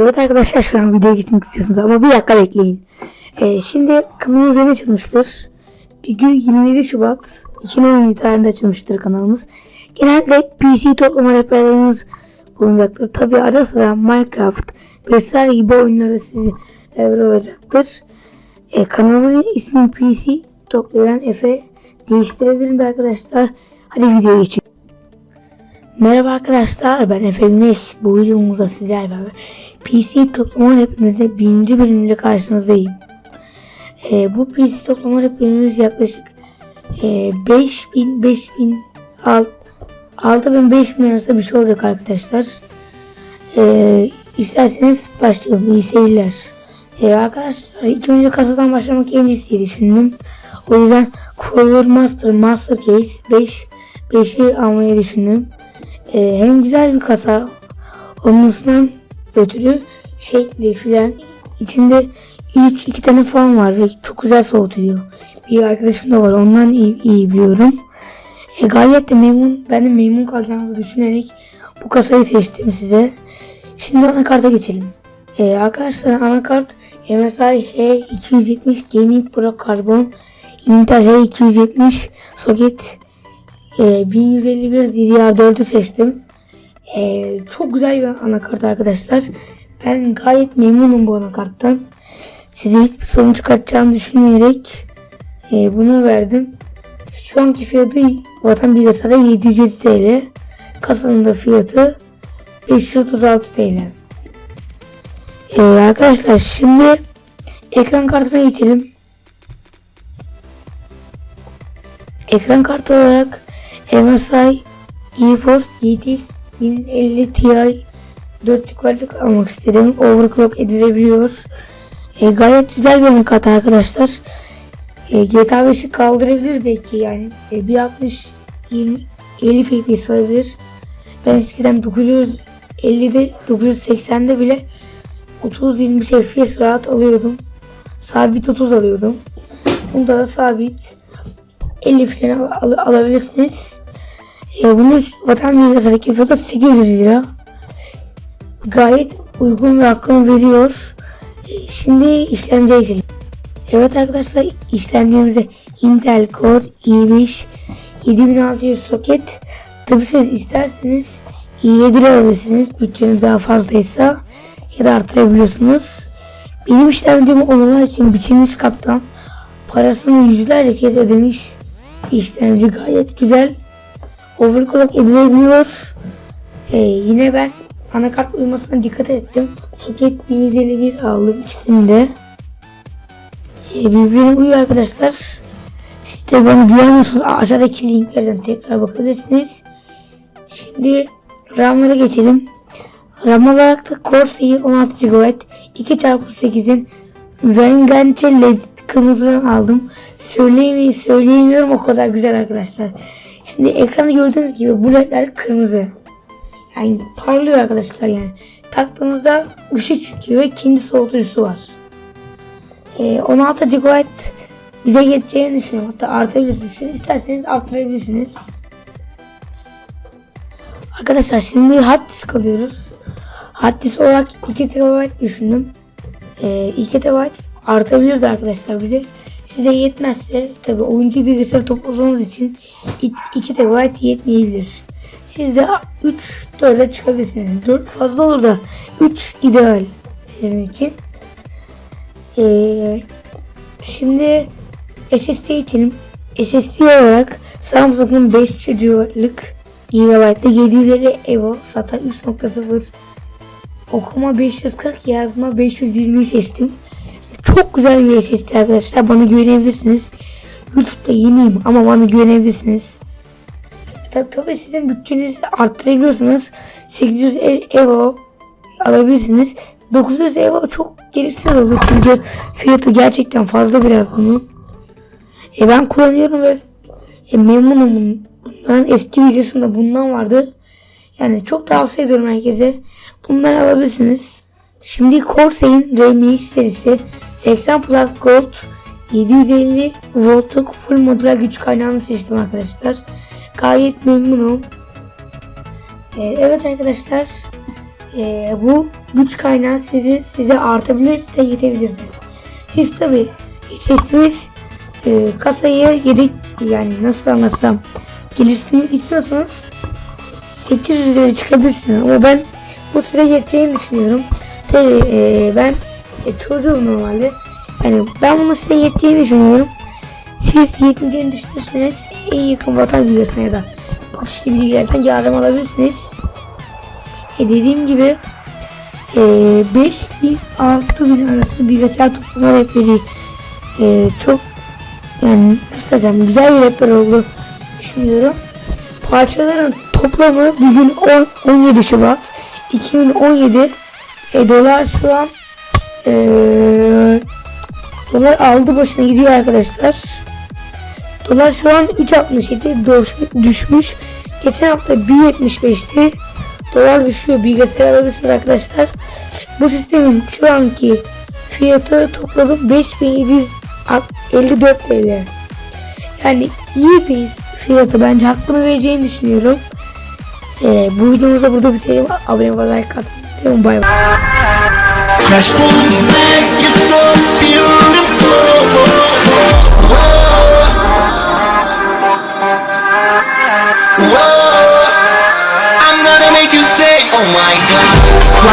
Evet arkadaşlar şu an videoya gitmek istiyorsunuz ama bir dakika bekleyin. Ee, şimdi kanalımız yeni açılmıştır. Bugün 27 Şubat 2017 tarihinde açılmıştır kanalımız. Genelde PC toplama rehberlerimiz bulunacaktır. Tabi ara sıra Minecraft vesaire gibi oyunlarda sizi rehber olacaktır. Ee, kanalımızın ismi PC toplayan Efe değiştirebilirim de arkadaşlar. Hadi videoya geçelim. Merhaba arkadaşlar ben Efe Güneş. Bu videomuzda sizlerle beraber PC toplama rapimizde birinci bölümüyle karşınızdayım. Ee, bu PC toplama rapimiz yaklaşık e, 5000 5000 alt- 6000 5000 arası bir şey olacak arkadaşlar. Ee, isterseniz başlayalım. İyi seyirler. Ee, arkadaşlar ilk önce kasadan başlamak en iyisi diye düşündüm. O yüzden Color Master Master Case 5 5'i almayı düşündüm. Ee, hem güzel bir kasa olmasından ötürü şekli filan içinde 3 iki tane fan var ve çok güzel soğutuyor. Bir arkadaşım da var ondan iyi, iyi biliyorum. E, gayet de memnun ben de memnun kalacağınızı düşünerek bu kasayı seçtim size. Şimdi anakarta geçelim. E, arkadaşlar anakart MSI H270 Gaming Pro Carbon Intel H270 soket e, 1151 DDR4'ü seçtim. E, çok güzel bir anakart arkadaşlar. Ben gayet memnunum bu anakarttan. Size hiçbir sorun çıkartacağımı düşünmeyerek e, bunu verdim. Şu anki fiyatı vatan bilgisayarda 707 TL. Kasanın da fiyatı 536 TL. E, arkadaşlar şimdi ekran kartına geçelim. Ekran kartı olarak MSI GeForce GTX 1050 Ti 4 GB'lık almak istedim. Overclock edilebiliyor. E, gayet güzel bir anakart arkadaşlar. E, GTA 5'i kaldırabilir belki yani. E, 160 20 50 FPS alabilir. Ben eskiden 950'de 980'de bile 30-20 FPS rahat alıyordum. Sabit 30 alıyordum. Bunda da sabit 50 falan al- al- alabilirsiniz. E, bunun vatan bilgisayarındaki fiyatı 800 lira. Gayet uygun ve hakkını veriyor. E, şimdi işlemciye geçelim. Evet arkadaşlar işlemcimize Intel Core i5 7600 soket. Tabi siz isterseniz i7 ile alabilirsiniz. Bütçeniz daha fazlaysa ya da artırabiliyorsunuz. Benim işlemcim onlar için biçilmiş kaptan parasını yüzlerce kez ödemiş işlemci gayet güzel. Overclock edilebiliyor. Ee, yine ben anakart uyumasına dikkat ettim. Soket 1151 aldım ikisini de. Ee, birbirine uyuyor arkadaşlar. İşte bana güvenmiyorsunuz. Aşağıdaki linklerden tekrar bakabilirsiniz. Şimdi RAM'lara geçelim. RAM olarak da Corsair 16 GB 2x8'in Vengeance LED kırmızı aldım. Söyleyeyim, söyleyemiyorum o kadar güzel arkadaşlar. Şimdi ekranda gördüğünüz gibi bu ledler kırmızı. Yani parlıyor arkadaşlar yani. Taktığınızda ışık çıkıyor ve kendi soğutucusu var. Ee, 16 GB bize yeteceğini düşünüyorum. Hatta artabilirsiniz. Siz isterseniz arttırabilirsiniz. Arkadaşlar şimdi hard disk alıyoruz. Hard disk olarak 2 TB düşündüm. Ee, 2 TB artabilirdi arkadaşlar bize. Size yetmezse tabi oyuncu bilgisayar topladığınız için 2 TB yetmeyebilir. Siz de 3 4'e çıkabilirsiniz. 4 fazla olur da 3 ideal sizin için. Ee, şimdi SSD için SSD olarak Samsung'un 5 GB'lık GB'lık 750 Evo SATA 3.0 okuma 540 yazma 520 seçtim. Çok güzel bir SSD arkadaşlar. Bana güvenebilirsiniz. YouTube'da yeniyim ama bana güvenebilirsiniz. Tabii, sizin bütçenizi arttırabiliyorsanız 800 E- Evo alabilirsiniz. 900 Evo çok gereksiz olur çünkü fiyatı gerçekten fazla biraz bunun. E ben kullanıyorum ve e, memnunum bundan. Eski videosunda bundan vardı. Yani çok tavsiye ediyorum herkese. Bunları alabilirsiniz. Şimdi Corsair'in RMX serisi 80 Plus Gold 750 voltluk full modüler güç kaynağını seçtim arkadaşlar. Gayet memnunum. Ee, evet arkadaşlar Ee, bu güç kaynağı sizi size artabilir de yetebilir. Siz tabi seçtiğiniz e, kasayı yedek yani nasıl anlatsam geliştirmek istiyorsanız 800 üzeri çıkabilirsiniz ama ben bu size yeteceğini düşünüyorum. Tabi e, ben e, çocuğum normalde. Yani ben bunu size yeteceğini düşünüyorum. Siz yetmeyeceğini düşünürseniz en yakın vatan bilgisine ya da bu kişi bilgilerden yardım alabilirsiniz. E dediğim gibi e, 5 bin 6 bin arası bilgisayar toplama rehberi e, çok yani nasıl güzel bir rehber oldu düşünüyorum. Parçaların toplamı bugün 10, 17 Şubat 2017 e, dolar şu an e, dolar aldı başına gidiyor arkadaşlar. Dolar şu an 3.67 doş- düşmüş. Geçen hafta 1.75'ti. Dolar düşüyor. Bilgisayar alabilirsiniz arkadaşlar. Bu sistemin şu anki fiyatı topladım 5754 TL. Yani iyi bir fiyatı bence hakkını vereceğini düşünüyorum. Ee, bu videomuza burada bitirelim. Abone olmayı, like atmayı. Então, bye. so.